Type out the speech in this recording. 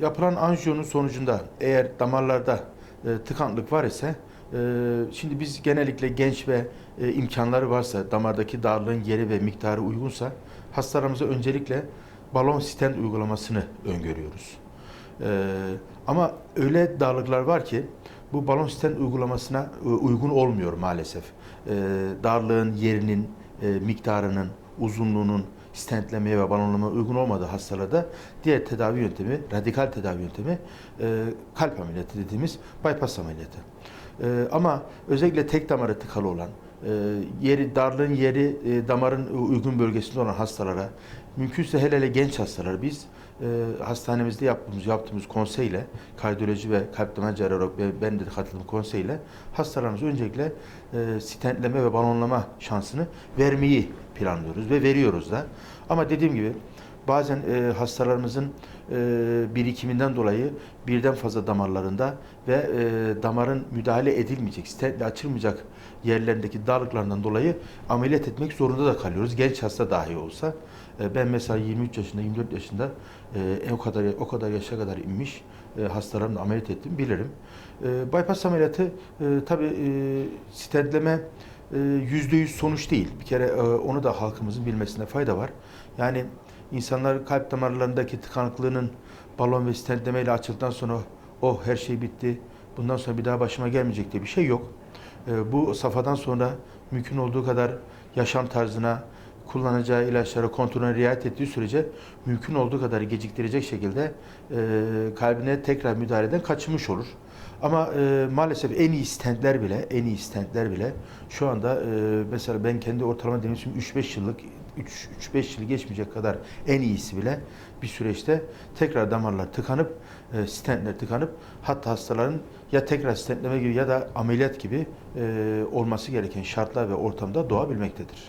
yapılan anjiyonun sonucunda eğer damarlarda e, tıkanıklık var ise e, şimdi biz genellikle genç ve e, imkanları varsa damardaki darlığın yeri ve miktarı uygunsa hastalarımıza öncelikle balon stent uygulamasını öngörüyoruz. E, ama öyle darlıklar var ki bu balon stent uygulamasına e, uygun olmuyor maalesef. E, darlığın yerinin, e, miktarının, uzunluğunun stentlemeye ve balonlamaya uygun olmadığı hastalarda diğer tedavi yöntemi, radikal tedavi yöntemi e, kalp ameliyatı dediğimiz bypass ameliyatı. E, ama özellikle tek damarı tıkalı olan, e, yeri darlığın yeri e, damarın uygun bölgesinde olan hastalara, mümkünse hele hele genç hastalara biz e, hastanemizde yaptığımız yaptığımız konseyle, kardiyoloji ve kalp damar cerrahı ve ben de katıldığım konseyle hastalarımıza öncelikle e, stentleme ve balonlama şansını vermeyi planlıyoruz ve veriyoruz da. Ama dediğim gibi bazen e, hastalarımızın e, birikiminden dolayı birden fazla damarlarında ve e, damarın müdahale edilmeyecek, stentle açılmayacak yerlerindeki darlıklarından dolayı ameliyat etmek zorunda da kalıyoruz. Genç hasta dahi olsa. E, ben mesela 23 yaşında, 24 yaşında e, o kadar o kadar yaşa kadar inmiş e, hastalarımı ameliyat ettim bilirim. E, bypass ameliyatı e, tabii e, stentleme yüzde yüz sonuç değil. Bir kere e, onu da halkımızın bilmesine fayda var. Yani insanlar kalp damarlarındaki tıkanıklığının balon ve stentleme ile açıldıktan sonra oh her şey bitti. Bundan sonra bir daha başıma gelmeyecek diye bir şey yok. E, bu safhadan sonra mümkün olduğu kadar yaşam tarzına, kullanacağı ilaçlara, kontrolüne riayet ettiği sürece mümkün olduğu kadar geciktirecek şekilde e, kalbine tekrar müdahaleden kaçınmış olur. Ama e, maalesef en iyi stentler bile, en iyi stentler bile şu anda e, mesela ben kendi ortalama demişim 3-5 yıllık 3-5 yıl geçmeyecek kadar en iyisi bile bir süreçte tekrar damarlar tıkanıp e, stentler tıkanıp hatta hastaların ya tekrar stentleme gibi ya da ameliyat gibi e, olması gereken şartlar ve ortamda doğabilmektedir.